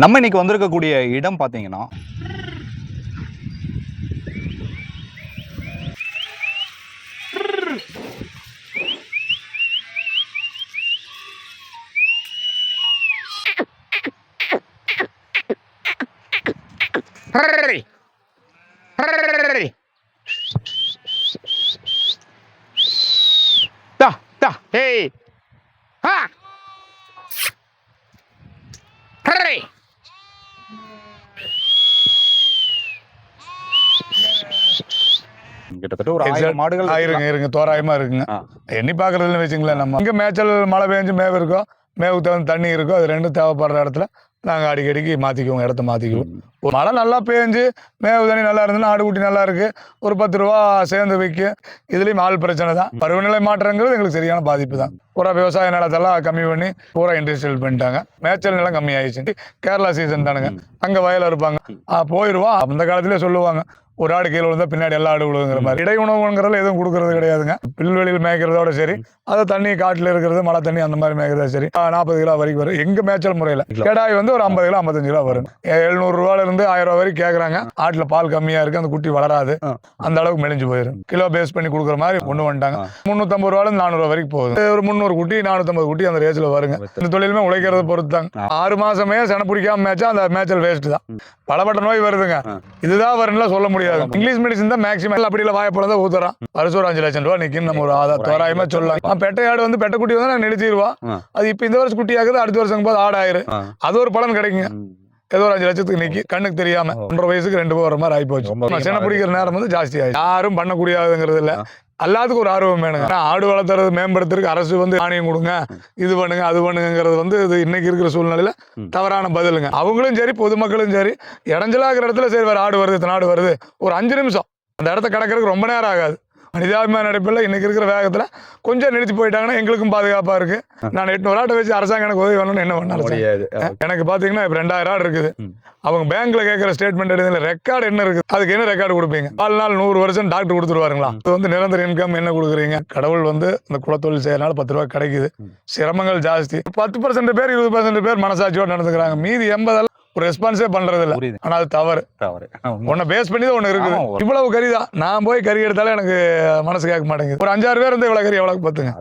நம்ம இன்னைக்கு வந்திருக்கக்கூடிய இடம் பார்த்தீங்கன்னா Hurry! Hurry! Da, da, hey! Ha! Hurry! கிட்டத்தட்ட ஒரு ஆயிரம் மாடுகள் ஆயிருங்க இருங்க தோராயமா இருக்குங்க. எண்ணி பாக்குறதுல வச்சுங்களேன் நம்ம. இங்க மேய்ச்சல் மழை பெஞ்சு மேவு இருக்கும் மேவுக்கு தகுந்த தண்ணி இருக்கும் அது ரெண்டும் தேவைப்படுற இடத்துல நாங்க அடிக்கடிக்கு மாத்திக்குவோம் இடத்த மாத்திக்குவோம். ஒரு மழை நல்லா பேஞ்சு மேவு தண்ணி நல்லா இருந்ததுன்னா ஆடு குட்டி நல்லா இருக்கு. ஒரு பத்து ரூபா சேர்ந்து விற்கும் இதுலயும் ஆள் பிரச்சனை தான். பருவநிலை மாற்றங்கிறது எங்களுக்கு சரியான பாதிப்பு தான். பூரா விவசாய நிலத்தெல்லாம் கம்மி பண்ணி பூரா இண்டஸ்ட்ரியல் பண்ணிட்டாங்க. மேய்ச்சல் நிலம் கம்மி ஆயிடுச்சு கேரளா சீசன் தானுங்க. அங்க வயல் இருப்பாங்க ஆ, போயிருவோம். அந்த காலத்திலே சொல்லுவாங்க. ஒரு ஆடு கீழே விழுந்தா பின்னாடி எல்லா ஆடு விழுதுங்கிற மாதிரி. இடை உணவுங்கிறதுல எதுவும் கொடுக்கறது கிடையாதுங்க. புல்வெளியில் மேய்க்கிறதோட சரி. அதை தண்ணி காட்டுல இருக்கிறது மழை தண்ணி அந்த மாதிரி மேய்க்கிறதா சரி. நாற்பது கிலோ வரைக்கும் வரும். எங்க மேய்ச்சல் முறையில. கெடாய் வந்து ஒரு ஐம்பது கிலோ ஐம்பத்தஞ்சு கிலோ வரும். எழுநூறு ரூபாயில இருந்து ஆயிரம் ரூபாய் வரைக்கும் கேக்குறாங்க. ஆட்டுல பால் கம்மியா இருக்கு. அந்த குட்டி வளராது. அந்த அளவுக்கு மெலிஞ்சு போயிடும் கிலோ பேஸ் பண்ணி கொடுக்குற மாதிரி கொண்டு வந்துட்டாங்க. முந்நூற்றம்பது ரூபாயில இருந்து நானூறு ரூபா வரைக்கும் போகுது. ஒரு முந்நூறு குட்டி நானூற்றம்பது குட்டி அந்த ரேஸ்ல வருங்க. இந்த தொழிலுமே உழைக்கிறத பொறுத்து தாங்க ஆறு மாசமே சென பிடிக்காம மேய்ச்சா அந்த மேய்ச்சல் வேஸ்ட் தான். பலப்பட்ட நோய் வருதுங்க. இதுதான் வரும்லாம் சொல்ல முடியாது. இங்கிலீஷ் மெடிசன் தான் மேக்ஸிமம் அப்படி இல்லை வாய்ப்புல தான் ஊத்துறான். வருஷம் ஒரு அஞ்சு லட்சம் ரூபா நிக்கும் நம்ம ஒரு ஆதா தோராயமா சொல்லலாம். ஆ, பெட்டை ஆடு வந்து பெட்டை குட்டி வந்து நான் ஆ. அது இப்போ இந்த வருஷம் குட்டி ஆகுது அடுத்த வருஷம் போது ஆடு ஆயிரு. ஆ. அது ஒரு பலன் கிடைக்குங்க. ஏதோ ஒரு அஞ்சு லட்சத்துக்கு நிக்கி கண்ணுக்கு தெரியாம. ஒன்றரை வயசுக்கு ரெண்டு போகிற மாதிரி ஆகி போச்சு சின்ன பிடிக்கிற நேரம் வந்து ஜாஸ்தி ஆயிடுச்சு. யாரும் பண்ணக்கூடியதுங்கிறது இல்ல. எல்லாத்துக்கும் ஒரு ஆர்வம் வேணுங்க. ஆடு வளர்த்துறது மேம்படுத்துறதுக்கு அரசு வந்து மானியம் கொடுங்க இது பண்ணுங்க அது பண்ணுங்கிறது வந்து இது இன்னைக்கு இருக்கிற சூழ்நிலையில. தவறான பதிலுங்க. அவங்களும் சரி பொதுமக்களும் சரி இடைஞ்சலாகிற இடத்துல சரி வேற ஆடு வருது இத்தனை ஆடு வருது ஒரு அஞ்சு நிமிஷம். அந்த இடத்த கடக்கிறதுக்கு ரொம்ப நேரம் ஆகாது. மனிதாபிமான நடைப்பில் இன்னைக்கு இருக்கிற வேகத்துல கொஞ்சம் நிறுத்தி போயிட்டாங்கன்னா எங்களுக்கும் பாதுகாப்பா இருக்கு. நான் எட்நூறு ஆட்டை வச்சு அரசாங்கம் எனக்கு உதவி பண்ணணும்னு என்ன பண்ண அரசாங்கம்? முடியாது. எனக்கு பாத்தீங்கன்னா இப்ப ரெண்டாயிரம் ஆடு இருக்குது. அவங்க பேங்க்ல கேட்கற ஸ்டேட்மெண்ட் எடுத்துல ரெக்கார்டு என்ன இருக்கு அதுக்கு என்ன ரெக்கார்டு கொடுப்பீங்க? நாலு நாள் நூறு வருஷம் டாக்டர் கொடுத்துருவாருங்களா? இது வந்து நிரந்தர இன்கம் என்ன கொடுக்குறீங்க? கடவுள் வந்து இந்த குலத்தொழில் செய்யறதுனால பத்து ரூபாய் கிடைக்குது. சிரமங்கள் ஜாஸ்தி. பத்து பர்சன்ட் பேர் இருபது பர்சன்ட் பேர் மனசாட்சியோட நடந்துக்கிறாங்க. மீதி எண்பதெல்லாம் ஒரு ரெஸ்பான்ஸே பண்றது இல்ல புரியுது. ஆனா அது தவறு. தவறு. உன்னை பேஸ் பண்ணி தான் ஒன்று இருக்குது. ஆமா, இவ்வளவு கறி தான். நான் போய் கறி எடுத்தாலே எனக்கு மனசு கேட்க மாட்டேங்குது. ஒரு அஞ்சாறு பேர் இருந்து இவ்வளவு கறி எவ்வளவு பத்துங்க?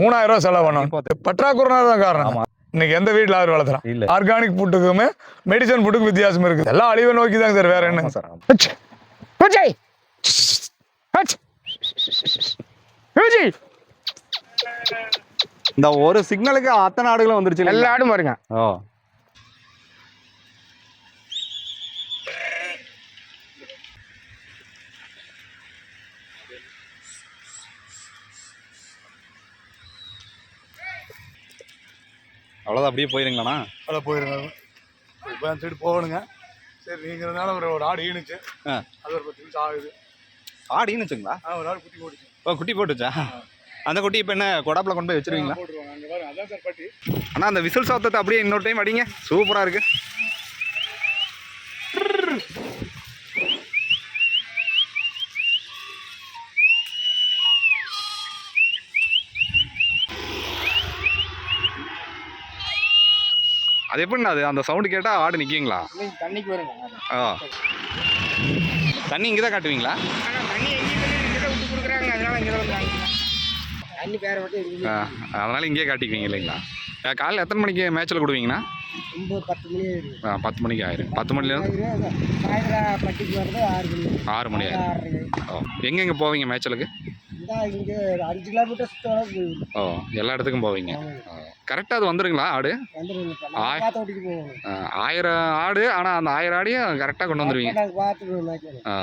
மூணாயிரம் ரூபாய் செலவு பண்ணணும். பற்றாக்குறை தான் காரணம். ஆமா. இன்னைக்கு எந்த வீட்டில் ஆறு வளர்த்துறான்? இல்ல. ஆர்கானிக் ஃபுட்டுக்குமே மெடிசன் ஃபுட்டுக்கு வித்தியாசம் இருக்குது எல்லாம் அழிவை நோக்கி தான் சார் வேற என்ன? ஆமா சார் ஆமா. இந்த ஒரு சிக்னலுக்கு அத்தனை ஆடுகளும் வந்துருச்சு எல்லா? ஆடும் வருங்க ஓ. அப்படியே போயிருங்களாண்ணா அதை போயிருங்க. இப்போ அந்த சைடு போகணுங்க. சரி நீங்கிறதுனால ஒரு ஒரு ஆடு ஈனுச்சு. ஆ. அது ஒரு பத்து நிமிஷம் ஆகுது. ஆடு ஈனுச்சுங்களா? ஆ ஒரு ஆடு குட்டி போட்டுச்சு. ஓ குட்டி போட்டுச்சா? அந்த குட்டி இப்போ என்ன கொடாப்பில் கொண்டு போய் வச்சிருவீங்களா? போட்டுருவாங்க. அங்கே பாருங்க அதான் சார் பட்டி. அண்ணா அந்த விசில் சத்தத்தை அப்படியே இன்னொரு டைம் அடிங்க. சூப்பராக இருக்கு. அது எப்படிண்ணா அது? அந்த சவுண்டு கேட்டால் ஆடு நிற்கிங்களா தண்ணிக்கு வருங்க ஆ. தண்ணி இங்கே தான் காட்டுவீங்களா இங்கே அதனால இங்கே ஆ அதனால் இங்கேயே காட்டிக்குவீங்க இல்லைங்களா? காலைல எத்தனை மணிக்கு மேட்ச்சில் கொடுவீங்கண்ணா? பத்து மணி ஆ பத்து மணிக்கு ஆயிரும். பத்து மணிலேருந்து ஆறு மணி. ஆயிரும். ஓ எங்கெங்கே போவீங்க இங்கே போயிடும் ஓ எல்லா இடத்துக்கும் போவீங்க. கரெக்டாக அது வந்துருங்களா ஆடு? ஆயிரம் ஆடு ஆனால் அந்த ஆயிரம் ஆடையும் கரெக்டாக கொண்டு வந்துடுவீங்க ஆ.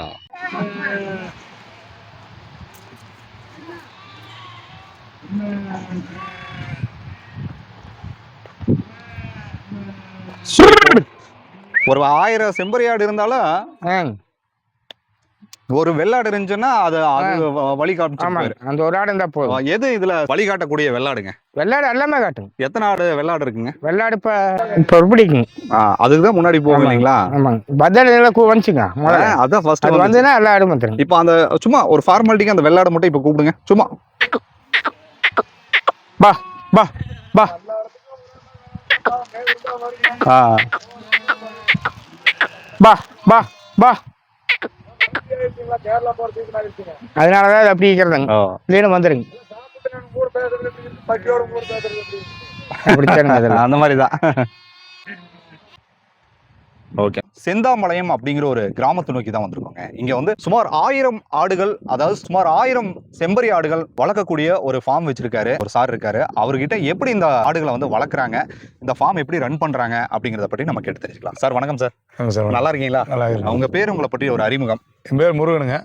ஒரு ஆயிரம் செம்பரி ஆடு இருந்தாலும் ஒரு வெள்ளாடு இருந்துச்சுன்னா அது அது வழி காமிச்சு ஆமாங்க போயிரும். அந்த ஒரு ஆடு இருந்தால் போதும். எது இதுல வழிகாட்டக்கூடிய வெள்ளாடுங்க? வெள்ளாடு எல்லாமே காட்டுங்க எத்தனை ஆடு வெள்ளாடு இருக்குங்க? வெள்ளாடு இப்போ இப்போ பிடிக்குங்க அதுக்கு தான் முன்னாடி போகும். இல்லைங்களா? ஆமாங்க. கூ வந்துச்சுங்க அதான் ஃபர்ஸ்ட் அது வந்துன்னா எல்லா ஆடும் வந்துருங்க இப்போ அந்த சும்மா ஒரு ஃபார்மாலிட்டிக்கு அந்த வெள்ளாடு மட்டும் இப்போ கூப்பிடுங்க. சும்மா. பா பா பா. ஆ. பா பா பா. அதனாலதான் இது அப்படி இருக்கிறதுங்க. இல்லைன்னு வந்துருங்க. அந்த மாதிரி தான் ஓகே. செந்தாமலையம் அப்படிங்கிற ஒரு கிராமத்தை நோக்கி தான் வந்திருக்கோங்க. இங்க வந்து சுமார் ஆயிரம் ஆடுகள் அதாவது சுமார் ஆயிரம் செம்பரி ஆடுகள் வளர்க்கக்கூடிய ஒரு ஃபார்ம் வச்சிருக்காரு. ஒரு சார் இருக்காரு. அவர்கிட்ட எப்படி இந்த ஆடுகளை வந்து வளர்க்குறாங்க இந்த ஃபார்ம் எப்படி ரன் பண்றாங்க அப்படிங்கறத பற்றி நம்ம கேட்டு தெரிஞ்சுக்கலாம். சார் வணக்கம் சார் சார் நல்லா இருக்கீங்களா? நல்லா இருக்கு உங்க பேர் உங்களை பற்றி ஒரு அறிமுகம். என் பேர் முருகனுங்க.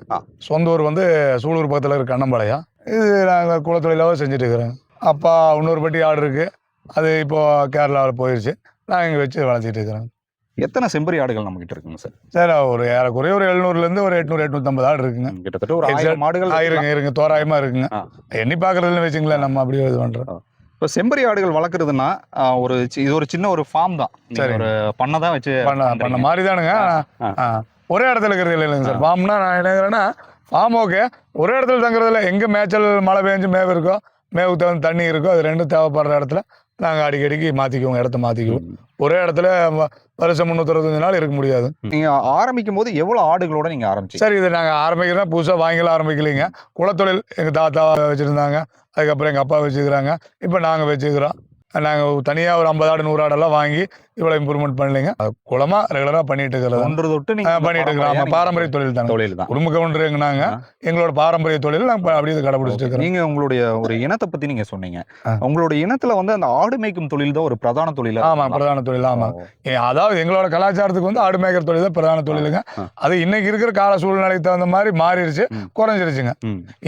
சொந்த ஊர் வந்து சூலூர் பக்கத்தில் இருக்க கண்ணம்பாளையம் இது நாங்கள் குலத்தொழிலாக செஞ்சுட்டு இருக்கிறோம். அப்பா இன்னொரு பட்டி ஆடு இருக்கு. அது இப்போ கேரளாவில் போயிடுச்சு நாங்கள் இங்கே வச்சு வளர்த்திட்டு இருக்கிறோம். எத்தனை செம்பரி ஆடுகள் நம்ம கிட்ட இருக்குங்க சார்? சார் ஒரு ஏறக்குறைய ஒரு எழுநூறுலேருந்து ஒரு எட்நூறு எட்நூற்றம்பது ஆடு இருக்குங்க. கிட்டத்தட்ட ஒரு ஆயிரம் ஆடுகள் ஆ, இருங்க தோராயமாக இருக்குங்க. எண்ணி பார்க்குறதுல வச்சுங்களேன் நம்ம அப்படியே இது பண்ணுறோம் இப்போ செம்பரி ஆடுகள் வளர்க்குறதுன்னா ஒரு இது ஒரு சின்ன ஒரு ஃபார்ம் தான். சரி. ஒரு பண்ணை தான் வச்சு பண்ண பண்ண. மாதிரி தானுங்க. ஒரே இடத்துல இருக்கிறது இல்லைங்க சார். ஃபார்ம்னா நான் என்னங்கிறேன்னா ஃபார்ம் ஓகே ஒரே இடத்துல தங்குறதுல எங்கே மேய்ச்சல் மழை பெஞ்சு மேவு இருக்கோ மேவுக்கு தகுந்த தண்ணி இருக்கோ அது ரெண்டும் தேவைப்படுற இடத்துல நாங்கள் அடிக்கடிக்கு மாற்றிக்குவோம் இடத்த மாற்றிக்குவோம் ஒரே இடத்துல வருஷம் முந்நூற்றறுபத்தஞ்சு நாள் இருக்க முடியாது. நீங்க ஆரம்பிக்கும் போது எவ்வளவு ஆடுகளோட நீங்க ஆரம்பிச்சீங்க? சரி இதை நாங்கள் ஆரம்பிக்கிறோம். புதுசாக வாங்கிலாம் ஆரம்பிக்கலைங்க. குலத்தொழில் எங்கள் தாத்தா வச்சுருந்தாங்க. அதுக்கப்புறம் எங்கள் அப்பா வச்சுக்கிறாங்க இப்போ நாங்கள் வச்சுக்கிறோம் நாங்கள் தனியாக ஒரு ஐம்பது ஆடு நூறு ஆடெல்லாம் வாங்கி இவ்வளோ இம்ப்ரூவ்மெண்ட் பண்ணலைங்க. குளமாக ரெகுலராக பண்ணிட்டு இருக்கிறது ஒன்று தொட்டு பண்ணிட்டு இருக்கிறோம். பாரம்பரியா தொழில் தானே தொழில் தான். குடும்ப கவுண்டர் நாங்க ஆ. எங்களோட பாரம்பரிய தொழில் நாங்கள் அப்படியே கடைபிடிச்சிட்டு இருக்கிறோம். நீங்க உங்களுடைய ஒரு இனத்தை பத்தி நீங்க சொன்னீங்க. உங்களுடைய இனத்துல வந்து அந்த ஆடு மேய்க்கும் தொழில் தான் ஒரு பிரதான தொழிலா ஆமா பிரதான தொழில். ஆமா. அதாவது எங்களோட கலாச்சாரத்துக்கு வந்து ஆடு மேய்க்கிற தொழில் தான் பிரதான தொழிலுங்க. அது இன்னைக்கு இருக்கிற கால சூழ்நிலைக்கு தகுந்த மாதிரி மாறிடுச்சு. குறைஞ்சிருச்சுங்க.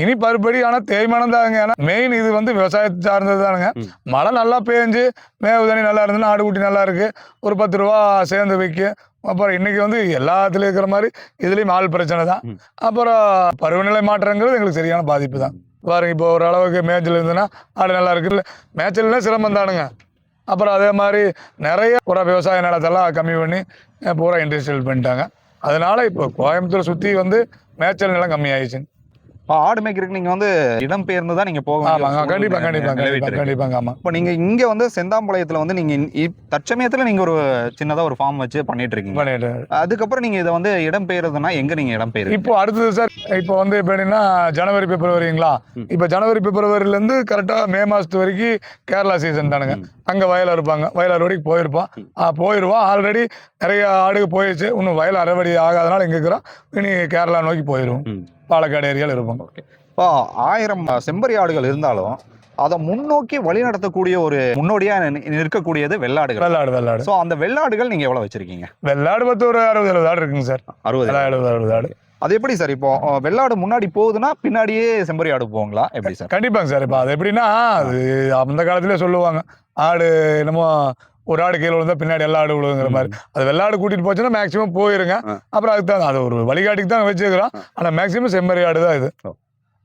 இனி பருப்படி ஆனா தேய்மானம் தாங்க. ஏன்னா மெயின் இது வந்து விவசாயத்தை சார்ந்தது தானுங்க. மழை நல்லா பேஞ்சு மேவு தண்ணி நல்லா இருந்ததுன்னா ஆடு குட்டி நல்லா இருக்கு. ஒரு பத்து ரூபா சேர்ந்து விற்கும் அப்புறம் இன்னைக்கு வந்து எல்லாத்துலயும் இருக்கிற மாதிரி இதுலயும் ஆள் பிரச்சனை தான். அப்புறம் பருவநிலை மாற்றங்கிறது எங்களுக்கு சரியான பாதிப்பு தான். பாருங்க இப்போ ஓரளவுக்கு மேய்ச்சல் இருந்ததுன்னா ஆடு நல்லா இருக்கு. இல்லை மேய்ச்சல்னா சிரமம் தானுங்க. அப்புறம் அதே மாதிரி நிறைய பூரா விவசாய நிலத்தெல்லாம் கம்மி பண்ணி பூரா இண்டஸ்ட்ரியல் பண்ணிட்டாங்க. அதனால இப்போ கோயம்புத்தூர் சுற்றி வந்து மேய்ச்சல் நிலம் கம்மி ஆயிடுச்சு இப்ப ஆடு மேய்க்கிறதுக்கு நீங்க வந்து இடம் பெயர்ந்து தான் நீங்க போக வேண்டிய ஆமாங்க ஒரு கண்டிப்பா சூழ்நிலை கண்டிப்பா நிலவிட்டு கண்டிப்பா இருக்கு. கண்டிப்பாங்க ஆமா. இப்ப நீங்க இங்க வந்து செந்தாம்பாளையத்துல வந்து நீங்க இ- இ- தற்சமயத்துல நீங்க ஒரு சின்னதா ஒரு ஃபார்ம் வச்சு பண்ணிட்டு இருக்கீங்க. பண்ணிட்டு அதுக்கப்புறம் நீங்க இதை வந்து இடம் பெயர்றதுன்னா எங்க நீங்க இடம் பெயர் இப்போ அடுத்தது சார் இப்போ வந்து இப்போ என்னன்னா ஜனவரி பிப்ரவரிங்களா. இப்போ ஜனவரி பிப்ரவரில இருந்து கரெக்டா மே மாசத்து வரைக்கும் கேரளா சீசன் தானுங்க. அங்க வயல் இருப்பாங்க. வயல் அறுவடைக்கு போயிருப்போம். ம். ஆ, போயிருவோம். ஆல்ரெடி நிறைய ஆடுக்கு போயிடுச்சு இன்னும் வயல் அறுவடை ஆகாதனால எங்க இருக்கிறோம். இனி கேரளா நோக்கி போயிடுவோம் பாலக்காடு ஏரியாவில் இருப்போம். இப்போ ஆயிரம் செம்பரி ஆடுகள் இருந்தாலும் அதை முன்னோக்கி வழி நடத்தக்கூடிய ஒரு முன்னோடியா நிற்கக்கூடியது வெள்ளாடுகள். வெள்ளாடு வெள்ளாடு. சோ அந்த வெள்ளாடுகள் நீங்க எவ்வளவு வச்சிருக்கீங்க? வெள்ளாடு பத்து ஒரு அறுபது எழுபது ஆடு இருக்குங்க சார். அறுபது எழுபது. அறுபது ஆடு. அது எப்படி சார்? இப்போ வெள்ளாடு முன்னாடி போகுதுன்னா பின்னாடியே செம்பரி ஆடு போகுங்களா? எப்படி சார்? கண்டிப்பாங்க சார். இப்போ அது எப்படின்னா அது அந்த காலத்திலே சொல்லுவாங்க. ஆடு என்னமோ ஒரு ஆடு கீழே விழுந்தா பின்னாடி எல்லா ஆடு விழுங்கிற மாதிரி அது வெள்ளாடு கூட்டிட்டு போச்சுன்னா மேக்ஸிமம் போயிருங்க. அப்புறம் அதுக்கு தான் அது ஒரு வழிகாட்டிக்கு தான் வச்சுக்கிறோம் ஆ. ஆனா மேக்ஸிமம் செம்மறி ஆடு தான் இது.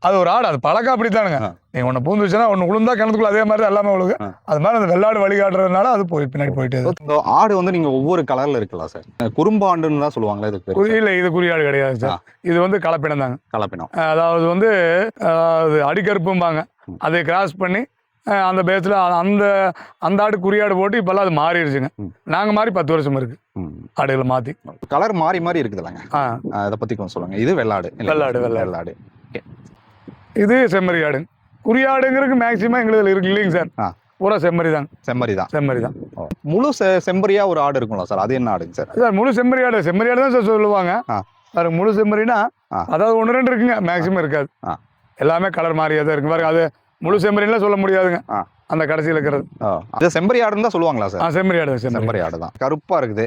அது ஒரு ஆடு அது பழக்கம் அப்படித்தானுங்க ஆ. நீ ஒன்று பூந்துச்சுன்னா ஒன்று விழுந்தா கிணத்துக்குள்ள அதே மாதிரி எல்லாமே விழுகு ஆ. அது மாதிரி அந்த வெள்ளாடு வழிகாட்டுறதுனால அது போய் பின்னாடி போயிட்டு இந்த ஆடு வந்து நீங்க ஒவ்வொரு கலர்ல இருக்கலாம் சார் குறும்பாண்டுன்னு தான் சொல்லுவாங்களா இதுக்கு? இல்லை இது குறியாடு கிடையாது. சார் இது வந்து கலப்பினம் தாங்க கலப்பினம் அதாவது வந்து அதாவது அடிக்கருப்பும்பாங்க. அதை கிராஸ் பண்ணி அந்த பேஸில் அந்த அந்த ஆடு குறியாடு போட்டு இப்போல்லாம் அது மாறிடுச்சுங்க. நாங்கள் மாறி பத்து வருஷம் இருக்கு. ம். ஆடுகளை மாற்றி கலர் மாறி மாறி இருக்குதுல்லங்க. ஆ. இதை பத்தி கொஞ்சம் சொல்லுங்க. இது வெள்ளாடு? வெள்ளாடு, வெள்ளாடு. இது செம்மறி ஆடு. குறியாடுங்கிறதுக்கு மேக்ஸிமம் எங்களுக்கு இருக்கு. இல்லைங்க சார். ஆ. பூரா செம்மறி தாங்க செம்மறி தான். செம்மறி தான். முழு செ- செம்பரியா ஒரு ஆடு இருக்கும்ல சார்? அது என்ன ஆடுங்க சார்? சார் முழு செம்மறி ஆடு. செம்மறி ஆடு தான் சார் சொல்லுவாங்க. பாருங்க முழு செம்மறினா. அதாவது ஒன்று ரெண்டு இருக்குங்க. மேக்ஸிமம் இருக்காது. எல்லாமே கலர் மாறியே தான் இருக்கு. பாருங்க அது முழு செம்மறின்லாம் சொல்ல முடியாதுங்க. அந்த கடைசியில் இருக்கிறது. செம்பரி ஆடுன்னு தான் சொல்லுவாங்களா சார்? செம்மறி ஆடு செம்மறி. செம்பரி ஆடு தான் கருப்பா இருக்குது.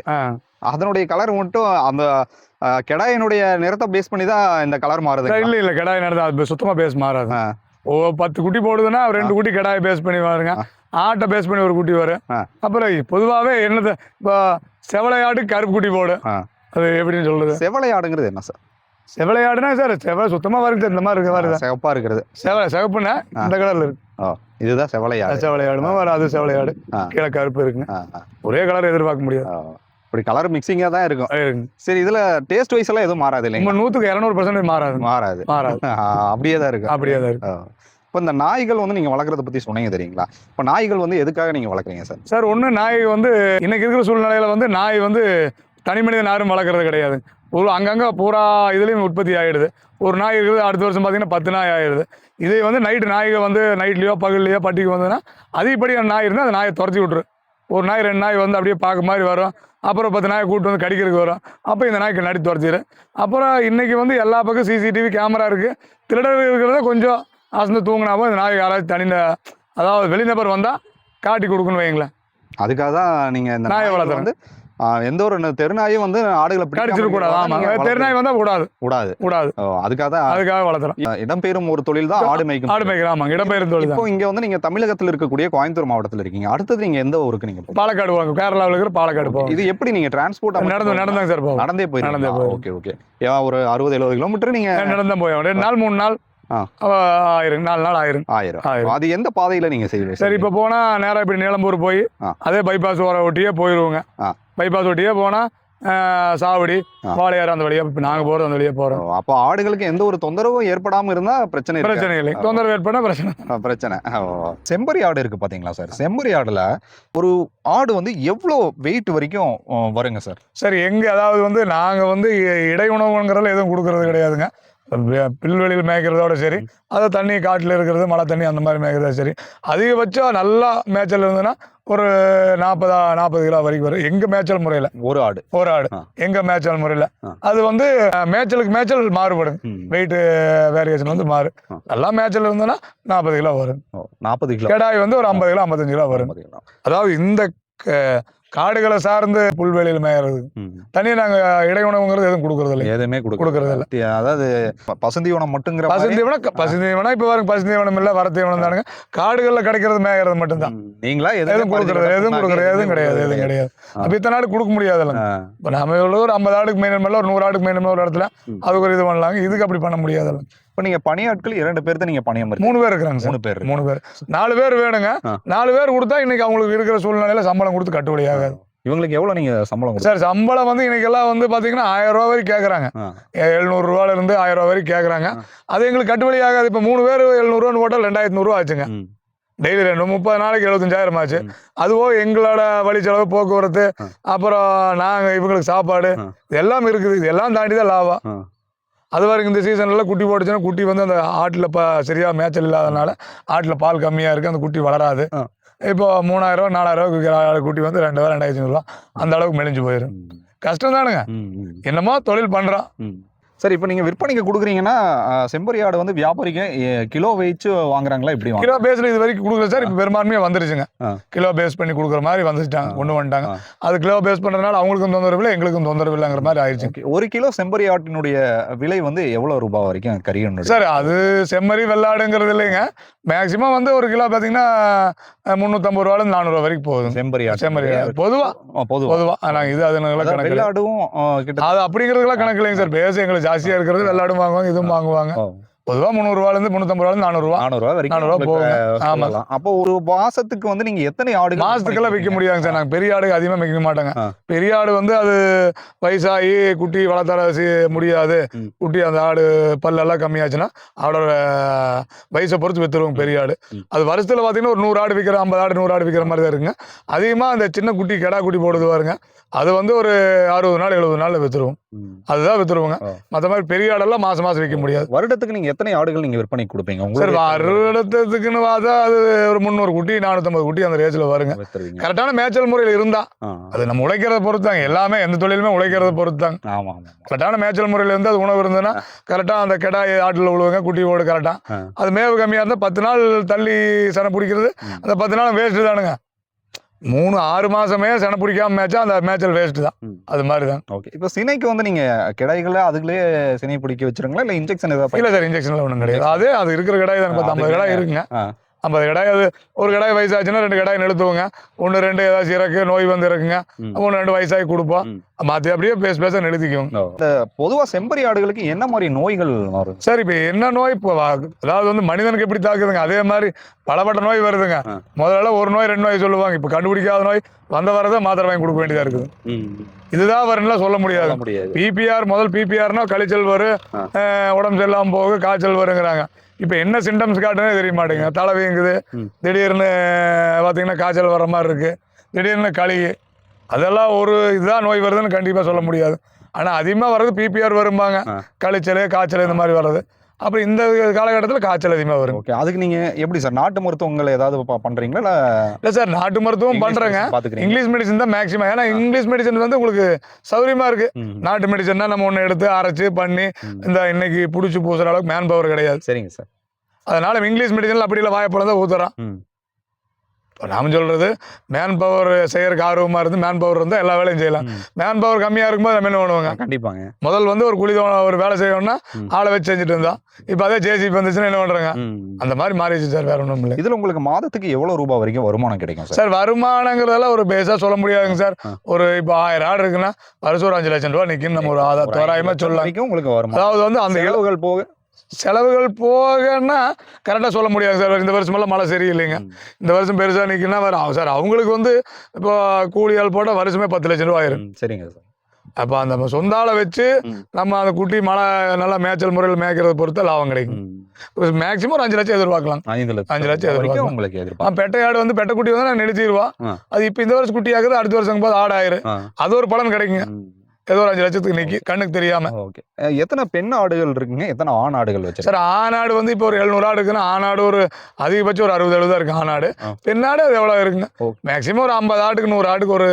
அதனுடைய கலர் மட்டும் அந்த கெடாயினுடைய நிறத்தை பேஸ் பண்ணி தான் இந்த கலர் மாறுது இல்ல இல்ல கிடாய் நடந்தா அது சுத்தமா பேஸ் மாறாது. ஓ பத்து குட்டி போடுதுன்னா ரெண்டு குட்டி கிடாய் பேஸ் பண்ணி வருங்க. ஆட்டை பேஸ் பண்ணி ஒரு குட்டி வரும். அப்புறம் பொதுவாகவே என்னது இப்போ செவலை ஆடு கருப்பு குட்டி போடும். அது எப்படின்னு சொல்றது? செவலை ஆடுங்கிறது என்ன சார்? செவலை ஆடுனா சார் செவலை சுத்தமா வருது இந்த மாதிரி இருக்கு வருது. சிவப்பா இருக்கிறது. செவலை சிவப்புன்னா இந்த கலர்ல இருக்கு. ஓ இதுதான் ஆடுமா வர அது செவலை ஆடு. ஆ. கீழே கருப்பு இருக்குங்க. ஒரே கலர் எதிர்பார்க்க முடியாது. இப்படி கலர் மிக்சிங்கா தான் இருக்கும். சரி இதுல டேஸ்ட் வைஸ் எல்லாம் எதுவும் மாறாது இல்லைங்க நம்ம நூத்துக்கு இரநூறு பர்சன்ட் மாறாது. மாறாது. மாறாது. அப்படியே தான் இருக்கு அப்படியே தான் இருக்கு இப்போ இந்த நாய்கள் வந்து நீங்க வளர்க்குறத பத்தி சொன்னீங்க தெரியுங்களா? இப்போ நாய்கள் வந்து எதுக்காக நீங்க வளர்க்குறீங்க சார்? சார் ஒன்று நாய் வந்து இன்னைக்கு இருக்கிற சூழ்நிலையில வந்து நாய் வந்து தனி மனிதன் யாரும் வளர்க்குறது கிடையாது. ஒரு அங்கங்கே பூரா இதுலேயும் உற்பத்தி ஆகிடுது ஒரு நாய் இருக்குது அடுத்த வருஷம் பார்த்தீங்கன்னா பத்து நாய் ஆயிடுது. இதே வந்து நைட்டு நாய்கள் வந்து நைட்லேயோ பகல்லையோ பட்டிக்கு வந்ததுன்னா அதிகப்படியான நாய் இருந்தால் அந்த நாயை துரத்தி விட்ரு ஒரு நாய் ரெண்டு நாய் வந்து அப்படியே பார்க்க மாதிரி வரும். அப்புறம் பத்து நாயை கூப்பிட்டு வந்து கடிக்கிறதுக்கு வரும். அப்போ இந்த நாய்க்கு நடி துரத்திடு அப்புறம் இன்றைக்கி வந்து எல்லா பக்கம் சிசிடிவி கேமரா இருக்குது திருடர் இருக்கிறத கொஞ்சம் அசந்து தூங்கினாப்போ இந்த நாய் யாராச்சும் தனியில் அதாவது வெளிநபர் வந்தால் காட்டி கொடுக்குன்னு வைங்களேன் அதுக்காக தான் நீங்க இந்த நாயை வளர்த்துறேன். வந்து எந்த ஒரு தெருநாயும் வந்து ஆடுகளை பிடிக்காம கடிச்சிட கூடாது. இருக்கிறதா ஆமாம் நீங்க வளர்த்து- தெருநாய் வந்தால் கூடாது. கூடாது. கூடாது. அதுக்காக தான் அதுக்காக வளர்த்துறோம். இடம்பெயரும் ஒரு தொழில் தான் ஆடு மேய்க்கும் ஆடு. மேய்க்கிற ஆமாங்க. இடம்பெயர்ந்து தொழில் இப்போ இங்க வந்து நீங்க தமிழகத்தில் இருக்கக்கூடிய கோயம்புத்தூர் மாவட்டத்தில் இருக்கீங்க. அடுத்தது நீங்க எந்த ஊருக்கு நீங்க? பாலக்காடு போவாங்க. கேரளாவில் இருக்கிற பாலக்காடு போவாங்க. இது எப்படி நீங்க டிரான்ஸ்போர்ட் நடந்து நடந்தாங்க சார் போவோம். நடந்தே நடந்தே போயிருந்தே போயிரு. ஓகே. ஓகே ஒரு அறுபது எழுபது கிலோமீட்டர் நீங்க நடந்து போவோம். ரெண்டு நாள் மூணு நாள். ஆயிரும். நாலு நாள் ஆயிரும். ஆயிரம். ஆயிரும். அது எந்த பாதையில நீங்க செய்வீங்க? சரி இப்போ போனால் நேராக இப்படி நீலம்பூர் போய். அதே பைபாஸ் ஓர ஒட்டியே போயிடுவோங்க ஆ. பைபாஸ் ஒட்டியே போனால் சாவடி. வாழையாறு அந்த வழியாக இப்போ நாங்கள் போகிறது அந்த வழியாக போகிறோம் அப்போ ஆடுகளுக்கு எந்த ஒரு தொந்தரவும் ஏற்படாம இருந்தா பிரச்சனை இருக்காது. பிரச்சனை இல்லை. தொந்தரவு ஏற்பட்டால் பிரச்சனை. பிரச்சனை. செம்பரி ஆடு இருக்கு பாத்தீங்களா சார்? செம்பரி ஆடுல ஒரு ஆடு வந்து எவ்வளோ வெயிட் வரைக்கும் வருங்க சார்? சரி எங்கே அதாவது வந்து நாங்கள் வந்து இடை உணவுங்கிறதுல எதுவும் கொடுக்கறது கிடையாதுங்க. புல்வெளியில் மேய்க்கிறதோட சரி அதை தண்ணி காட்டில் இருக்கிறது மழை தண்ணி அந்த மாதிரி மேய்க்கிறதா சரி. அதிகபட்சம் நல்லா மேய்ச்சல் இருந்ததுன்னா ஒரு நாற்பதா நாற்பது கிலோ வரைக்கும் வரும். எங்கள் மேய்ச்சல் முறையில்? ஒரு ஆடு. ஒரு ஆடு. எங்கள் மேய்ச்சல் முறையில். அது வந்து மேய்ச்சலுக்கு மேய்ச்சல் மாறுபடும். ம். வெயிட் வேரியேஷன் வந்து மாறு. நல்லா மேய்ச்சல் இருந்ததுன்னா நாற்பது கிலோ வரும். நாற்பது கிலோ. கெடாய் வந்து ஒரு ஐம்பது கிலோ ஐம்பத்தஞ்சு கிலோ வரும். அதாவது இந்த காடுகளை சார்ந்து புல்வெளியில் மேயறது. தனியாக நாங்கள் இடை உணவுங்கிறது எதுவும் கொடுக்கறது இல்லை. எதுவுமே கொடுக்கறது இல்ல. அதாவது பசுந்தீவனம் மட்டுங்கிற பசுந்தீவனம் பசுந்தீவனம் இப்போ பாருங்க பசுந்தீவனம் இல்லை வரத்தீவனம் தானுங்க. காடுகளில் கிடைக்கிறது மேயறது மட்டும்தான். நீங்களா எதுவும் கொடுக்கறது எதுவும் கொடுக்கறது எதுவும் கிடையாது எதுவும் கிடையாது. அப்போ இத்தனை நாடு கொடுக்க முடியாது இல்லைங்க இப்போ நம்ம ஒரு ஐம்பது ஆடுக்கு மெயின் மேலே ஒரு நூறு ஆடுக்கு மெயின் ஒரு இடத்துல. அதுக்கு ஒரு இது பண்ணலாங்க. இதுக்கு அப்படி பண்ண முடியாது இல்லைங்க. இப்போ நீங்க பணியாட்கள் இரண்டு பேர் தான் நீங்க பணியம் மூணு பேர் இருக்கிறாங்க மூணு பேர். மூணு பேர். நாலு பேர் வேணுங்க. நாலு பேர் கொடுத்தா இன்னைக்கு அவங்களுக்கு இருக்கிற சூழ்நிலையில சம்பளம் கொடுத்து கட்டுப்படி ஆகாது. இவங்களுக்கு எவ்வளவு நீங்க சம்பளம் சார் சம்பளம் வந்து இன்னைக்கு எல்லாம் வந்து பாத்தீங்கன்னா ஆயிரம் ரூபா வரைக்கும் கேட்குறாங்க எழுநூறு ரூபால இருந்து ஆயிரம் ரூபா வரைக்கும் கேட்குறாங்க அது எங்களுக்கு கட்டுப்படி ஆகாது. இப்போ மூணு பேர் எழுநூறுவான்னு போட்டால் ரெண்டாயிரத்தி நூறுரூவா ஆச்சுங்க. டெய்லி ரெண்டு முப்பது நாளைக்கு எழுபத்தஞ்சாயிரம் ஆச்சு. அதுவோ எங்களோட வழி செலவு போக்குவரத்து. அப்புறம் நாங்கள் இவங்களுக்கு சாப்பாடு எல்லாம் இருக்குது. இது எல்லாம் தாண்டி தான் லாபம் அது வரைக்கும் இந்த சீசன்ல குட்டி போட்டுச்சுன்னா குட்டி வந்து அந்த ஆட்டில் இப்போ சரியாக மேய்ச்சல் இல்லாதனால ஆட்டில் பால் கம்மியாக இருக்குது அந்த குட்டி வளராது. இப்போ மூணாயிரம் ஆடு குட்டி வந்து ரெண்டு ரூபா ரெண்டாயிரத்தி ஐநூறுரூவா அந்த அளவுக்கு மெலிஞ்சு போயிடும் கஷ்டம் தானுங்க என்னமோ தொழில் பண்ணுறோம் சரி இப்போ நீங்க விற்பனைக்கு கொடுக்குறீங்கன்னா செம்பரி ஆடு வந்து வியாபாரிங்க எ- கிலோ வச்சு வாங்குறாங்களா இப்படி கிலோ பேஸில் இது வரைக்கும் கொடுக்கல சார் இப்போ பெரும்பான்மையாக வந்துருச்சுங்க. கிலோ பேஸ் பண்ணி கொடுக்குற மாதிரி வந்துட்டாங்க. கொண்டு வந்துட்டாங்க. அது கிலோ பேஸ் பண்ணுறதுனால அவங்களுக்கும் தொந்தரவு இல்லை எங்களுக்கும் தொந்தரவு இல்லைங்கிற மாதிரி ஆயிடுச்சு. ஒரு கிலோ செம்பரி ஆட்டினுடைய விலை வந்து எவ்வளவு ரூபாய் வரைக்கும் கறியனுடைய சார் அது செம்மறி வெள்ளாடுங்கிறது இல்லைங்க. மேக்ஸிமம் வந்து ஒரு கிலோ பார்த்தீங்கன்னா முந்நூற்றம்பது ரூபாலேருந்து நானூறுரூவா வரைக்கும் போகுது. செம்பரி செம்மறி பொதுவாக பொதுவா. பொதுவாக நாங்கள் இது அதாவது கணக்கு அது அப்படிங்கிறதுலாம் கணக்கு இல்லைங்க சார் பேஸ் எங்களுக்கு ஜாஸ்தியாக இருக்கிறது வெள்ளாடும் வாங்குவாங்க இதுவும் வாங்குவாங்க. முந்நூற்றம்பது ரூபாலேருந்து நானூறுரூவா நானூறு ரூபாய் வரைக்கும் நானூறு ரூபாய் உங்களுக்கு, போகுங்க. அஹ், ஆமா. அப்போ ஒரு மாசத்துக்கு வந்து நீங்க எத்தனை ஆடுகள் மாசத்துக்கெல்லாம் விற்க முடியாதுங்க சார். நாங்கள் பெரிய ஆடு அதிகமாக விற்க மாட்டாங்க. பெரிய ஆடு வந்து அது வயசாகி குட்டி வளர்த்தர முடியாது. குட்டி அந்த ஆடு பல்லெல்லாம் கம்மியாச்சுன்னா ஆடோட வயசை பொறுத்து வித்துருவோங்க பெரிய ஆடு. அது வருஷத்தில் பார்த்தீங்கன்னா ஒரு நூறு ஆடு விற்கிற ஐம்பது ஆடு நூறு ஆடு விற்கிற மாதிரி தான் இருக்குங்க. அதிகமாக அந்த சின்ன குட்டி கெடா குட்டி போடுது பாருங்க. அது வந்து ஒரு அறுபது நாள் எழுபது நாளில் வித்துருவோம். அதுதான் வித்துருவோங்க. மற்ற மாதிரி பெரிய ஆடெல்லாம் மாதம் மாதம் விற்க முடியாது. வருடத்துக்கு நீங்க எத்தனை ஆடுகள் நீங்க விற்பனை கொடுப்பீங்க? சார் உங்களுடைய வருடத்துக்குன்னு பார்த்தா அது ஒரு முந்நூறு குட்டி நானூற்றம்பது குட்டி அந்த ரேஞ்சில் வருங்க. கரெக்டான மேய்ச்சல் முறையில் இருந்தா. அது நம்ம உழைக்கிறத பொறுத்து தாங்க எல்லாமே எந்த தொழிலுமே உழைக்கிறத பொறுத்து தாங்க ஆமா ஆமா. கரெக்டான மேய்ச்சல் முறையில் இருந்து அது உணவு இருந்ததுன்னா கரெக்டாக அந்த கெடாய் ஆட்டில் விழுவுங்க குட்டி ஓடு கரெக்டாக ஆ. அது மேவு கம்மியாக இருந்தால் பத்து நாள் தள்ளி சனை பிடிக்கிறது. அந்த பத்து நாள் வேஸ்ட்டு தானுங்க. மூணு ஆறு மாசமே சனை பிடிக்காம மேய்ச்சா அந்த மேய்ச்சல் வேஸ்ட்டு தான். அது மாதிரி தான் ஓகே. இப்போ சினைக்கு வந்து நீங்க கிடைகளை அதுக்குள்ளே சினை பிடிக்க வச்சிருங்களா? இல்ல இன்ஜெக்ஷன் ஏதாவது இல்லை சார் இன்ஜெக்ஷன்ல ஒன்றும் கிடையாது. அதே அது இருக்கிற கடாய் தான் பத்து ஐம்பது கடாய் இருக்குங்க. ஐம்பது கடாய் அது ஒரு கடாய் வயசாச்சுன்னா ரெண்டு கடாய் நிறுத்துவோங்க ஒன்று ரெண்டு ஏதாச்சும் இறக்கு நோய் வந்து இறக்குங்க ம். ஒன்று ரெண்டு வயசாகி கொடுப்போம். மாற்றி அப்படியே பேச பேச நிறுத்திக்குவோங்க இந்த பொதுவா செம்பரி ஆடுகளுக்கு என்ன மாதிரி நோய்கள் வரும்? சார் இப்போ என்ன நோய்? இப்போ அதாவது வந்து மனிதனுக்கு எப்படி தாக்குதுங்க? அதே மாதிரி பலப்பட்ட நோய் வருதுங்க. முதல்ல ஒரு நோய் ரெண்டு நோய் சொல்லுவாங்க. இப்போ கண்டுபிடிக்காத நோய் வந்த வரதை மாத்திரை வாங்கி கொடுக்க வேண்டியதா இருக்குது. இதுதான் வரும்லாம் சொல்ல முடியாது. பிபிஆர் முதல் பிபிஆர்னா கழிச்சல் வரும். உடம்பு சரியில்லாம போகு காய்ச்சல் வருங்கிறாங்க. இப்போ என்ன சிம்டம்ஸ் காட்டுனே தெரிய மாட்டேங்குது. தலை வீங்குது ம். திடீர்னு பார்த்தீங்கன்னா காய்ச்சல் வர மாதிரி இருக்கு திடீர்னு களி. அதெல்லாம் ஒரு இதுதான் நோய் வருதுன்னு கண்டிப்பாக சொல்ல முடியாது. ஆனால் அதிகமாக வர்றது பிபிஆர் வரும்பாங்க. கழிச்சல் காய்ச்சல் இந்த மாதிரி வர்றது. அப்புறம் இந்த காலகட்டத்தில் காய்ச்சல் அதிகமாக வரும். ஓகே அதுக்கு நீங்க எப்படி சார் நாட்டு மருத்துவங்கள் ஏதாவது ப- பண்றீங்களா? இல்ல இல்லை சார் நாட்டு மருத்துவம் பண்ணுறேங்க இங்கிலீஷ் மெடிசன் தான் மேக்ஸிமம் ஏன்னா இங்கிலீஷ் மெடிசன் வந்து உங்களுக்கு சௌகரியமா இருக்கு. நாட்டு மெடிசன்னா நம்ம ஒன்று எடுத்து அரைச்சு பண்ணி. இந்த இன்னைக்கு பிடிச்சி பூசுற அளவுக்கு மேன் பவர் கிடையாது. சரிங்க சார். அதனால இங்கிலீஷ் மெடிசன்ல அப்படி இல்லை வாய்ப்பழம் தான் ஊத்துறான். இப்போ நாம சொல்றது மேன் பவர் செய்யறதுக்கு ஆர்வமா இருந்து மேன் பவர் இருந்தால் எல்லா வேலையும் செய்யலாம். மேன் பவர் கம்மியா இருக்கும்போது நம்ம என்ன பண்ணுவாங்க? கண்டிப்பாங்க. முதல் வந்து ஒரு குழி ஒரு வேலை செய்யணும்னா. ஆளை வச்சு செஞ்சுட்டு இருந்தா இப்போ அதே ஜேசிபி வந்துச்சுன்னா என்ன பண்றாங்க? ம். அந்த மாதிரி மாறிடுச்சு சார் வேற ஒன்றும் இல்லை. இதுல உங்களுக்கு மாதத்துக்கு எவ்வளவு ரூபாய் வரைக்கும் வருமானம் கிடைக்கும் சார்? சார் வருமானங்கிறதெல்லாம் ஒரு பேஸா சொல்ல முடியாதுங்க சார். ஒரு இப்போ ஆயிரம் ஆடு இருக்குன்னா வருஷம் ஒரு அஞ்சு லட்சம் ரூபா நிற்கும் நம்ம ஒரு ஆதா ஒரு தோராயமா ஐந்து சொல்லலாம். வரைக்கும் உங்களுக்கு வருமானம். அதாவது வந்து அந்த இளவு செலவுகள் போக செலவுகள் போகன்னா கரெக்டாக சொல்ல முடியாது சார் இந்த வருஷமெல்லாம் மழை சரியில்லைங்க. இந்த வருஷம் பெருசாக நிற்குன்னா வேறு சார் அவங்களுக்கு வந்து இப்போ கூலி ஆள் போட்டால் வருஷமே பத்து லட்சம் ரூபா ஆயிரும் சரிங்க சார் அப்போ அந்த சொந்த ஆளை வச்சு. நம்ம அந்த குட்டி மழை நல்லா மேய்ச்சல் முறையில் மேய்க்கிறத பொறுத்த லாபம் கிடைக்கும். மேக்ஸிமம் ஒரு அஞ்சு லட்சம் எதிர்பார்க்கலாம் அஞ்சு லட்சம் எதிர்பார்க்கலாம். உங்களுக்கு ஆடு வந்து பெட்டை குட்டி வந்து நான் ஆ. அது இப்போ இந்த வருஷம் குட்டி ஆகுது அடுத்த வருஷம் போது ஆடு ஆயிரும். அது ஒரு பலன் கிடைக்குங்க. ஏதோ ஒரு அஞ்சு லட்சத்துக்கு நிக்கி கண்ணுக்கு தெரியாம. ஓகே. எத்தனை பெண் ஆடுகள் இருக்குங்க? எத்தனை ஆண் ஆடுகள் வச்சிருக்கீங்க சார் ஆனாடு வந்து இப்போ ஒரு எழுநூறு ஆடு இருக்குன்னா ஆனாடு ஒரு அதிகபட்சம் ஒரு அறுபது எழுபது இருக்கு ஆனாடு ஆ. பெண்ணாடு அது எவ்வளோ இருக்குங்க? ஓகே. மேக்ஸிமம் ஒரு ஐம்பது ஆட்டுக்கு நூறு ஆட்டுக்கு ஒரு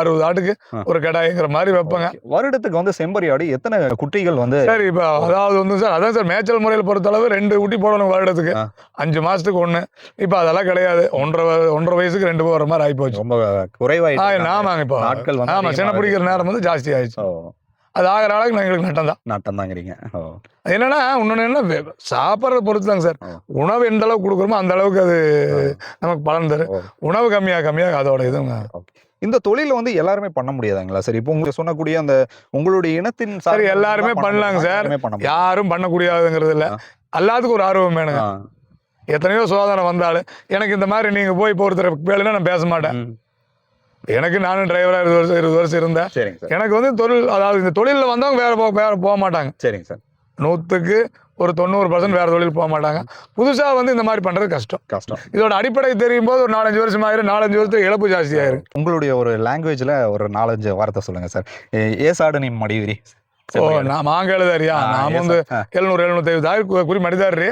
அறுபது ஆட்டுக்கு. ஒரு கடாய்ங்கிற மாதிரி வைப்பேங்க. வருடத்துக்கு வந்து செம்பரி ஆடு எத்தனை குட்டிகள் வந்து சார் இப்போ அதாவது வந்து சார் அதான் சார் மேய்ச்சல் முறையில் பொறுத்தளவு ரெண்டு குட்டி போடணும் வருடத்துக்கு. அஞ்சு மாசத்துக்கு ஒன்று இப்போ அதெல்லாம் கிடையாது. ஒன்றரை ஒன்றரை வயசுக்கு ரெண்டு போகிற மாதிரி ஆகி போச்சு ரொம்ப இருக்காங்க. ஆமாங்க இப்போ ஆமாம் சின்ன பிடிக்கிற நேரம் வந்து ஜாஸ்தி ஆயிடுச்சு. அது ஆகிற அளவுக்கு எங்களுக்கு நட்டம் தான் நாட்டம் தாங்கிறீங்க ஓ என்னன்னா இன்னொன்று என்ன சாப்பிட்றத பொறுத்து தாங்க சார். உணவு எந்த அளவுக்கு கொடுக்குறோமோ அந்த அளவுக்கு அது நமக்கு பலன் தரும். உணவு கம்மியாக கம்மியாக அதோட இதுங்க. இந்த தொழில வந்து எல்லாருமே பண்ண முடியாதுங்களா சரி? இப்போ உங்களுக்கு சொன்னக்கூடிய அந்த உங்களுடைய இனத்தின் சரி, எல்லாருமே பண்ண பண்ணலாங்க? சார். யாரும் பண்ணக்கூடியதுங்கிறது இல்லை. எல்லாத்துக்கும் ஒரு ஆர்வம் வேணுங்க. எத்தனையோ சோதனை வந்தாலும் எனக்கு இந்த மாதிரி நீங்கள் போய் இப்போ ஒருத்தர் பேலுன்னா நான் பேச மாட்டேன். எனக்கு நானும் டிரைவராக இருபது வருஷம் இருபது வருஷம் இருந்தேன். சரிங்க சார். எனக்கு வந்து தொழில் அதாவது இந்த தொழிலில் வந்தவங்க வேற போ வேற போக மாட்டாங்க. சரிங்க சார். நூற்றுக்கு ஒரு தொண்ணூறு பர்சன்ட் வேற தொழில் போக மாட்டாங்க. புதுசாக வந்து இந்த மாதிரி பண்ணுறது கஷ்டம். கஷ்டம். இதோட அடிப்படை தெரியும் போது ஒரு நாலஞ்சு வருஷம் ஆயிரும் நாலஞ்சு வருஷத்துக்கு இழப்பு ஜாஸ்தி ஆயிரும் உங்களுடைய ஒரு லாங்குவேஜ்ல ஒரு நாலஞ்சு வார்த்தை சொல்லுங்க சார். ஏசாடு நீ மடிவிரி. ಓ ಮಾಂಗ ಹೇಳಿದಾರಿ ನಾಮೊಂದು ಏಳ್ನೂರು ಏಳ್ನೂರ ಐವತ್ತು ಆಯ್ತು ಕುರಿ ಮಾಡಿದಾರ್ರಿ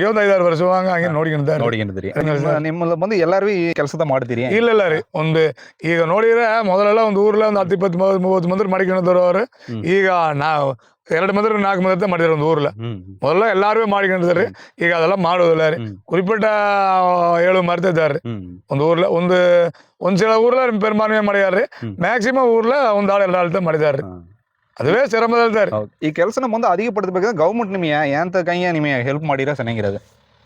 ಇವತ್ತು ಐದಾರು ವರ್ಷ ಹಂಗ ಹಂಗೆ ನೋಡಿಕೊಂಡಿದ್ದಾರೆ ನೋಡಿಕೊಂಡಿದ್ರಿ ನಿಮ್ಮ ಬಂದು ಎಲ್ಲಾರು ಈ ಕೆಲಸದ ಮಾಡ್ತೀರಿ ಇಲ್ಲ ಇಲ್ಲ ರೀ ಒಂದು ಈಗ ನೋಡಿದ್ರೆ ಮೊದಲೆಲ್ಲ ಒಂದು ಊರ್ಲ ಒಂದು ಹತ್ತು ಇಪ್ಪತ್ತು ಮೂವತ್ತು ಮಂದಿ ಮಾಡಿಕೊಂಡಿದ್ರು ಅವರು ಈಗ ನಾವು ಎರಡು ಮಂದಿ ನಾಲ್ಕು ಮಂದಿ ಮಾಡಿದ್ರು ಒಂದು ಊರ್ಲ ಮೊದಲ ಎಲ್ಲಾರು ಮಾಡಿಕೊಂಡಿದ್ದಾರೆ ಈಗ ಅದೆಲ್ಲ ಮಾಡೋದಿಲ್ಲ ರೀ குறிப்பிட்ட ஏழு மரத்தை தாரு அந்த ஊர்ல ಒಂದು ಒಂದ್ சில ஊர்ல பெரும்பான்மையா மடையாரு மேக்சிமம் ஊர்ல ಒಂದು ஆள் எல்லா ஆள் தான் மடைதாரு ಅದುವೇ ಸಿರಮದ ಸರ್ ಈ ಕೆಲಸ ಮುಂದೆ ಅಧಿಕಪಡಿಸಬೇಕಾದ್ರೆ ಗೌರ್ಮೆಂಟ್ ನಿಮಗೆ ಎಂತ ಕೈಯ ನಿಮಗೆ ಹೆಲ್ಪ್ ಮಾಡಿರೋ ಚೆನ್ನಾಗಿರೋದು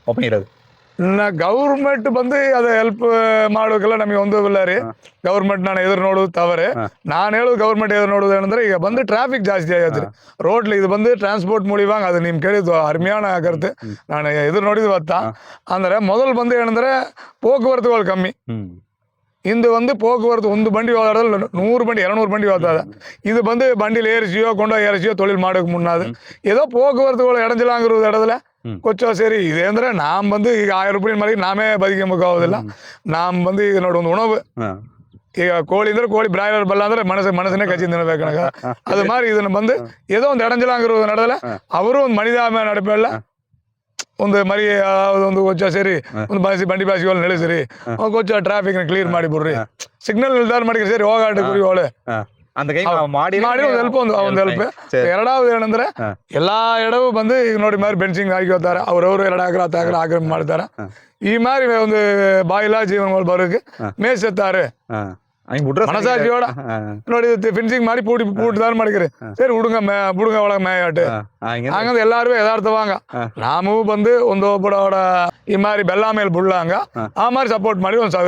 ಒಪ್ಪಿಗೆ ಇರೋದು ಇನ್ನ ಗೌರ್ಮೆಂಟ್ ಬಂದು ಅದು ಹೆಲ್ಪ್ ಮಾಡೋಕೆಲ್ಲ ನಮಗೆ ಒಂದು ಇಲ್ಲ ರೀ ಗೌರ್ಮೆಂಟ್ ನಾನು ಎದುರು ನೋಡೋದು ತವರೆ ನಾನು ಹೇಳೋದು ಗೌರ್ಮೆಂಟ್ ಎದುರು ನೋಡೋದು ಏನಂದ್ರೆ ಈಗ ಬಂದು ಟ್ರಾಫಿಕ್ ಜಾಸ್ತಿ ಆಗತ್ತೆ ರೋಡ್ಲಿ ಇದು ಬಂದು ಟ್ರಾನ್ಸ್ಪೋರ್ಟ್ ಮುಳಿವಾಂಗ ಅದು ನಿಮ್ ಕೇಳಿದ್ದು ಅರ್ಮ್ಯಾಣ ಆಗತ್ತೆ ನಾನು ಎದುರು ನೋಡಿದ್ವಿ ಬತ್ತಾ ಅಂದ್ರೆ ಮೊದಲು ಬಂದು ಏನಂದ್ರೆ ಪೋಕುವರತುಗಳು ಕಮ್ಮಿ இது வந்து போக்குவரத்து ஒன்று வண்டி வாதாடல் நூறு பண்டி இரநூறு பண்டி வாதாத இது வந்து வண்டியில் ஏறிச்சியோ கொண்டா ஏறிச்சியோ தொழில் மாடுக்கு முன்னாது. ஏதோ போக்குவரத்து கூட இடைஞ்சலாங்கிறது இடத்துல கொச்சோ சரி இது நாம் வந்து ஆயிரம் ரூபாய் மாதிரி நாமே பதிக்க முக்காவதில்ல. நாம் வந்து இதனோட ಒಂದು உணவு. கோழி இருந்தால் கோழி பிராய்லர் ಬ್ರಾಯ್ಲರ್ ಬಲ್ಲ ಅಂದ್ರೆ ಮನಸ್ಸು ಮನಸ್ಸನ್ನೇ ಕಚ್ಚಿ அது மாதிரி ಮಾರಿ வந்து ஏதோ ಏದೋ ಒಂದು ಎಡಂಜಲ ಆಗಿರೋದು ನಡೆದಲ್ಲ ಅವರು ಒಂದು ಮನಿದಾಮ ಒಂದು ಮರಿ ಒಂದು ಕೊಂಚ ಸೇರಿ ಒಂದು ಬಾಸಿ ಬಂಡಿ ಬಾಸಿ ಒಳಗೆ ನೆಲೆಸಿರಿ ಕೊಂಚ ಟ್ರಾಫಿಕ್ ಕ್ಲಿಯರ್ ಮಾಡಿ ಬಿಡ್ರಿ ಸಿಗ್ನಲ್ ನಿರ್ಧಾರ ಮಾಡಿದ್ರೆ ಸರಿ ಹೋಗಾಟ ಗುರಿ ಒಳ್ಳೆ ಅಂತ ಕೈ ಮಾಡಿ ಮಾಡಿ ಒಂದು ಹೆಲ್ಪ್ ಒಂದು ಒಂದು ಹೆಲ್ಪ್ ಎರಡಾவது ಏನಂದ್ರೆ ಎಲ್ಲಾ ಎಡವು ಬಂದು ಈಗ ನೋಡಿ ಮಾರಿ ಬೆನ್ಸಿಂಗ್ ಹಾಕಿರ್ತಾರೆ ಅವ್ರವ್ರು ಎರಡು ಆಗ್ರ ಹತ್ತು ಆಗ್ರ ಆಗ್ರ ಮಾಡ್ತಾರೆ ಈ ಮಾರಿ ಒಂದು ಬಾಯಿಲ ಜೀವನಗಳು ಬರೋಕೆ ಮೇಯ್ಸುತ್ತಾರೆ மனசாட்சியோட என்னோட ஃபினிஷிங் மாதிரி பூட்டி சரி விடுங்க மே விடுங்க அவ்வளோ மேயாட்டு. அங்கே எல்லாருமே எதார்த்தவாங்க நாமும் வந்து உந்தோப்படோட இது மாதிரி வெள்ளாமையில் புள்ளாங்க ஆ. மாதிரி சப்போர்ட் மாதிரி கொஞ்சம்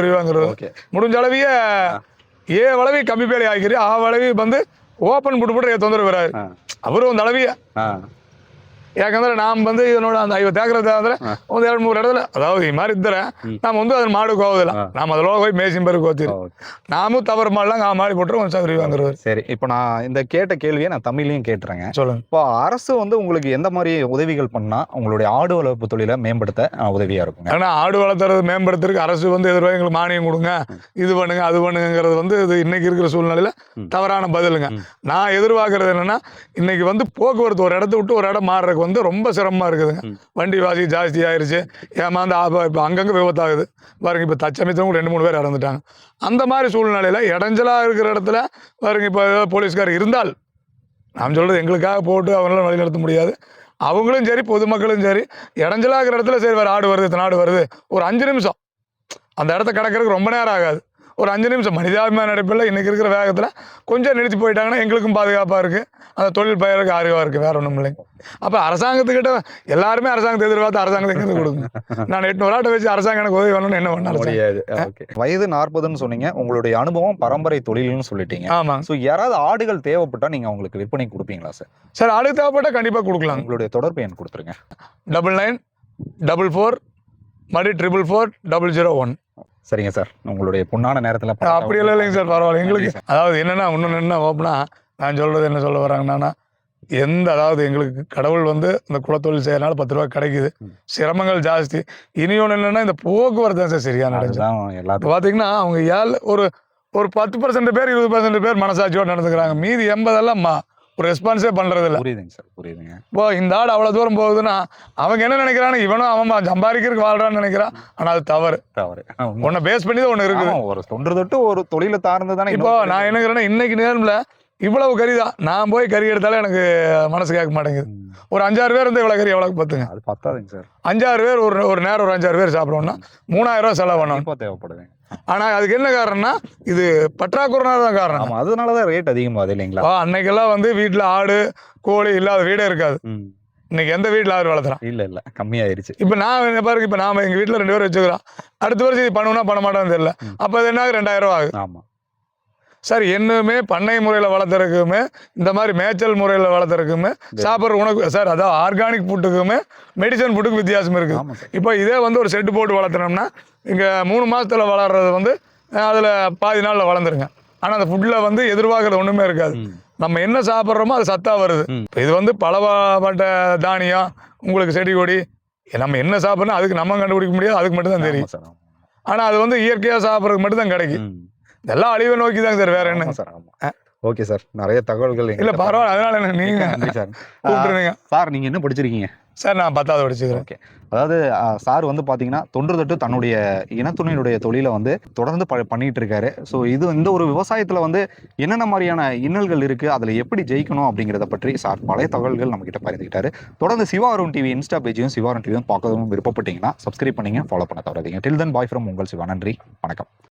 முடிஞ்ச அளவியே ஏ வளவி கம்மி பேலி ஆகிக்கிறேன் ஆ வளவி வந்து ஓப்பன் புட்டு போட்டு தொந்தரவு வராரு அவரும் தளவிய ಯಾಕಂದ್ರೆ ನಾವು ಬಂದು ಇದು ನೋಡ ಒಂದು ಐವತ್ತು ಎಕರೆ ಅಂದ್ರೆ ಒಂದ್ ಎರಡು ಮೂರು ಎಡದಲ್ಲಿ ಅದಾವ ಈ ಮಾರಿ ಇದ್ದರೆ ನಾವು ಒಂದು ಅದನ್ನ ಮಾಡೋಕೆ ಹೋಗೋದಿಲ್ಲ. ನಾವು ಅದರೊಳಗೆ ಹೋಗಿ மேசின் பேருக்கு ஓத்திரும் நாமும் தவறு மாதிரிலாம் நான் மாடி போட்டு கொஞ்சம் சௌகரி வாங்குறது சரி இப்போ நான் இந்த கேட்ட கேள்வியை நான் தமிழ்லையும் கேட்டுறேங்க சொல்லுங்க இப்போ அரசு வந்து உங்களுக்கு எந்த மாதிரி உதவிகள் பண்ணா உங்களுடைய ஆடு வளர்ப்பு தொழிலை மேம்படுத்த உதவியாக இருக்கும் ஏன்னா ஆடு வளர்த்துறது மேம்படுத்துறதுக்கு அரசு வந்து எதிர்பார்க்க எங்களுக்கு மானியம் கொடுங்க இது பண்ணுங்க அது பண்ணுங்கிறது வந்து இது இன்னைக்கு இருக்கிற சூழ்நிலையில் தவறான பதிலுங்க நான் எதிர்பார்க்கறது என்னன்னா இன்னைக்கு வந்து போக்குவரத்து ஒரு இடத்த விட்டு ஒரு இடம் மாறுறதுக்கு வந்து ரொம்ப சிரமமா இருக்குதுங்க வண்டி வாசி ஜாஸ்தி ஆயிருச்சு. ஏமாந்து இப்போ அங்கங்கே விபத்தாகுது. பாருங்க இப்போ தச்சமித்தவங்க ரெண்டு மூணு பேர் இறந்துட்டாங்க. அந்த மாதிரி சூழ்நிலையில இடைஞ்சலா இருக்கிற இடத்துல பாருங்க இப்போ போலீஸ்கார் இருந்தால் நாம் சொல்றது எங்களுக்காக போட்டு அவங்களால வழிநடத்த முடியாது. அவங்களும் சரி பொதுமக்களும் சரி இடைஞ்சலா இருக்கிற இடத்துல சரி வேறு ஆடு வருது இத்தனை ஆடு வருது. ஒரு அஞ்சு நிமிஷம். அந்த இடத்த கடக்கிறதுக்கு ரொம்ப நேரம் ஆகாது. ஒரு அஞ்சு நிமிஷம் மனிதாபிமான நடைப்பில் இன்னைக்கு இருக்கிற வேகத்தில் கொஞ்சம் நிறுத்தி போயிட்டாங்கன்னா எங்களுக்கும் பாதுகாப்பாக இருக்குது அந்த தொழில் பயிருக்கு ஆர்வமாக இருக்குது வேற ஒன்றும் இல்லைங்க. அப்போ அரசாங்கத்துக்கிட்ட எல்லாருமே அரசாங்கத்தை எதிர்பார்த்து அரசாங்கத்துக்கு கொடுங்க. நான் எட்நூறு ஆட்டை வச்சு அரசாங்கம் எனக்கு உதவி பண்ணணும்னு என்ன பண்ண அரசாங்கம்? முடியாது. வயது நாற்பதுன்னு சொன்னீங்க. உங்களுடைய அனுபவம் பரம்பரை தொழில்னு சொல்லிட்டீங்க. ஆமாங்க. ஸோ யாராவது ஆடுகள் தேவைப்பட்டா நீங்க அவங்களுக்கு விற்பனை கொடுப்பீங்களா சார் சார் ஆடு தேவைப்பட்டால் கண்டிப்பாக கொடுக்கலாங்க உங்களுடைய தொடர்பு எண் கொடுத்துருங்க. டபுள் நைன் டபுள் ஃபோர் மறுபடி triple four double zero one. சரிங்க சார். உங்களுடைய பொன்னான நேரத்துல அப்படியெல்லாம் இல்லைங்க சார் பரவாயில்ல. எங்களுக்கு அதாவது என்னன்னா இன்னொன்று என்ன ஓப்பனா நான் சொல்றது என்ன சொல்ல வராங்கன்னா எந்த அதாவது எங்களுக்கு கடவுள் வந்து இந்த குலத்தொழில் செய்யறதுனால பத்து ரூபா கிடைக்குது. சிரமங்கள் ஜாஸ்தி. இனி ஒன்று என்னன்னா இந்த போக்குவரத்து தான் சார் சரியான எல்லாத்துக்கும். பார்த்தீங்கன்னா அவங்க ஏழு ஒரு ஒரு பத்து பர்சன்ட் பேர் இருபது பர்சன்ட் பேர் மனசாட்சியோடு நடந்துக்கிறாங்க. மீதி எண்பதெல்லாம் மா. ஒரு ரெஸ்பான்ஸே பண்றது இல்ல புரியுதுங்க சார் புரியுதுங்க. இப்போ இந்த ஆடு அவ்வளோ தூரம் போகுதுன்னா அவங்க என்ன நினைக்கிறாங்க இவனும் அவன் சம்பாதிக்கிறதுக்கு வாழ்றான்னு நினைக்கிறான். ஆனால் அது தவறு. தவறு. உன்னை பேஸ் பண்ணி தான் ஒன்று இருக்குது. ஒரு தொன்று தொட்டு ஒரு தொழில சார்ந்து தானே இப்போ நான் என்னங்கிறேன்னா இன்னைக்கு நேரம்ல இவ்வளவு கறி தான். நான் போய் கறி எடுத்தாலே எனக்கு மனசு கேட்க மாட்டேங்குது. ஒரு அஞ்சாறு பேர் வந்து இவ்வளோ கறி எவ்வளோ பார்த்துங்க. அது பத்தாதுங்க சார். அஞ்சாறு பேர் ஒரு ஒரு நேரம் ஒரு அஞ்சாறு பேர் சாப்பிடணும்னா மூணாயிரம் ரூபாய் செலவு பண்ணணும். கண்டிப்பா தேவைப்படுதுங்க. ஆனால் அதுக்கு என்ன காரணம்னா இது பற்றாக்குறைனா தான் காரணம். ஆமா அதனாலதான் ரேட் அதிகமாகுது இல்லைங்களா? இப்போ அன்னைக்கெல்லாம் வந்து வீட்டில் ஆடு கோழி இல்லாத வீடே இருக்காது. இன்னைக்கு எந்த வீட்டில் ஆடு வளர்த்துறான்? இல்ல இல்ல கம்மியாயிருச்சு. இப்போ நான் என்ன பாருங்க இப்போ நாம எங்கள் வீட்டில் ரெண்டு பேரும் வச்சுக்கிறோம். அடுத்த வருஷம் இது பண்ணுவோம்னா பண்ண மாட்டோம்னு தெரியல. அப்போ அது என்ன? ரெண்டாயிரம் ரூபா ஆகுது. ஆமா. சார் என்னமே பண்ணை முறையில் வளர்த்துறதுக்குமே இந்த மாதிரி மேய்ச்சல் முறையில் வளர்த்துறதுக்குமே சாப்பிட்ற உணவு சார் அதாவது ஆர்கானிக் ஃபுட்டுக்குமே மெடிசன் ஃபுட்டுக்கு வித்தியாசம் இருக்குது இப்போ இதே வந்து ஒரு செட்டு போட்டு வளர்த்துனோம்னா இங்கே மூணு மாசத்துல வளர்றது வந்து அதில் பாதி நாளில் வளர்ந்துருங்க. ஆனால் அந்த ஃபுட்டில் வந்து எதிர்பார்க்கறது ஒன்றுமே இருக்காது. நம்ம என்ன சாப்பிட்றோமோ அது சத்தாக வருது. இது வந்து பலவாப்பட்ட தானியம் உங்களுக்கு செடி கொடி நம்ம என்ன சாப்பிட்றோம் அதுக்கு நம்ம கண்டுபிடிக்க முடியாது அதுக்கு மட்டும் தான் தெரியும். ஆனால் அது வந்து இயற்கையாக சாப்பிட்றதுக்கு மட்டும் தான் கிடைக்கும். இதெல்லாம் அழிவை நோக்கி தான் சார் வேற என்ன? சார் ஆமா. ஓகே சார் நிறைய தகவல்கள் இல்ல பரவாயில்ல அதனால என்ன நீங்க சார். சார் நீங்க என்ன படிச்சிருக்கீங்க? சார் நான் பத்தாவது படிச்சுக்கிறேன். ஓகே. அதாவது சார் வந்து பாத்தீங்கன்னா தொன்று தொட்டு தன்னுடைய இனத்துணையினுடைய தொழிலை வந்து தொடர்ந்து ப பண்ணிட்டு இருக்காரு ஸோ இது இந்த ஒரு விவசாயத்துல வந்து என்னென்ன மாதிரியான இன்னல்கள் இருக்கு அதுல எப்படி ஜெயிக்கணும் அப்படிங்கிறத பற்றி சார் பழைய தகவல்கள் நம்ம கிட்ட பகிர்ந்துக்கிட்டாரு தொடர்ந்து சிவா அருண் டிவி இன்ஸ்டா பேஜையும் சிவா அருண் டிவியும் பார்க்கறதும் விருப்பப்பட்டீங்கன்னா சப்ஸ்கிரைப் பண்ணீங்க ஃபாலோ பண்ண தவறாதீங்க. டில் தன் பாய் ஃப்ரம் உங்கள் சிவா. நன்றி. வணக்கம்.